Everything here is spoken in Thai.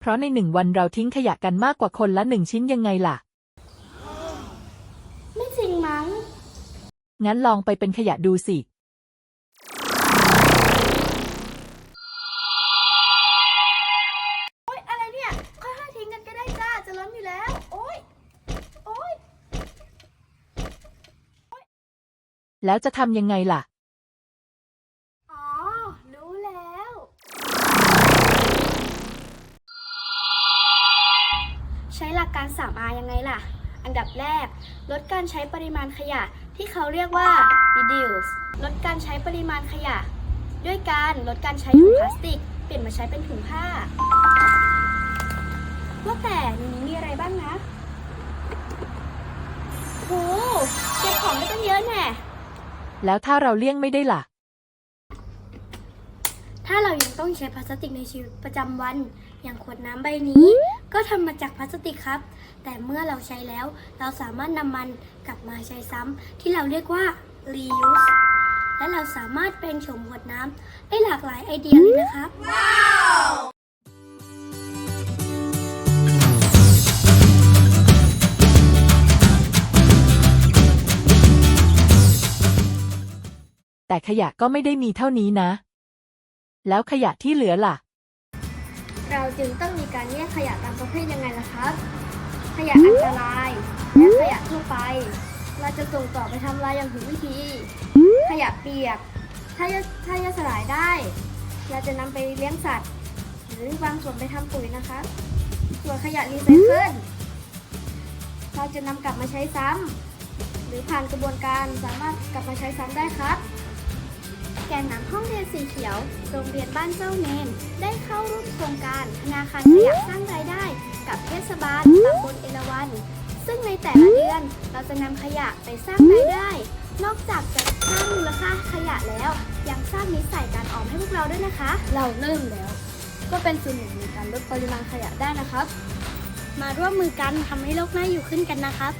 เพราะในหนึ่งวันเราทิ้งขยะกันมากกว่าคนละหนึ่งชิ้นยังไงล่ะ ไม่จริงมั้ง งั้นลองไปเป็นขยะดูสิ โอ๊ย อะไรเนี่ย ค่อยๆทิ้งกันก็ได้จ้า จะล้มอยู่แล้ว โอ๊ย โอ๊ย แล้วจะทำยังไงล่ะ ใช้หลักการ 3R ยังไงล่ะ อันดับแรก ลดการใช้ปริมาณขยะที่เขาเรียกว่า reduce ลดการใช้ปริมาณขยะ ด้วยการลดการใช้ถุงพลาสติก เปลี่ยนมาใช้เป็นถุงผ้าว่าแต่ในนี้มีอะไรบ้างนะโหเก็บของได้ตั้งเยอะแน่แล้วถ้าเราเลี่ยงไม่ได้ล่ะ ถ้าเรายังต้องใช้พลาสติกในชีวิตประจำวัน อย่างขวดน้ำใบนี้ ก็ทำมาจากพลาสติกครับ แต่เมื่อเราใช้แล้ว เราสามารถนำมันกลับมาใช้ซ้ำที่เราเรียกว่า reuse และเราสามารถเป็นโฉมขวดน้ำได้หลากหลายไอเดียเลยนะครับแต่ขยะก็ไม่ได้มีเท่านี้นะ แล้วขยะที่เหลือล่ะ เราจึงต้องมีการแยกขยะตามประเภทยังไงล่ะครับ ขยะอันตรายและขยะทั่วไป เราจะส่งต่อไปทำลายอย่างถูกวิธี ขยะเปียก ถ้าถ้าย่อยสลายได้ เราจะนำไปเลี้ยงสัตว์ หรือบางส่วนไปทำปุ๋ยนะคะส่วนขยะรีไซเคิลเราจะนำกลับมาใช้ซ้ำหรือผ่านกระบวนการสามารถกลับมาใช้ซ้ำได้ครับ แกนนำห้องเรียนสีเขียว โรงเรียนบ้านเจ้าเนนได้เข้าร่วมโครงการธนาคารขยะสร้างรายได้ กับเทศบาลตำบลเอราวัณซึ่งในแต่ละเดือนเราจะนำขยะไปสร้างรายได้ นอกจากจะสร้างมูลค่าขยะแล้ว ยังสร้างนิสัยการออมให้พวกเราด้วยนะคะ เราเริ่มแล้ว ก็เป็นส่วนหนึ่งในการลดปริมาณขยะได้นะครับ มาร่วมมือกันทำให้โลกน่าอยู่ขึ้นกันนะครับ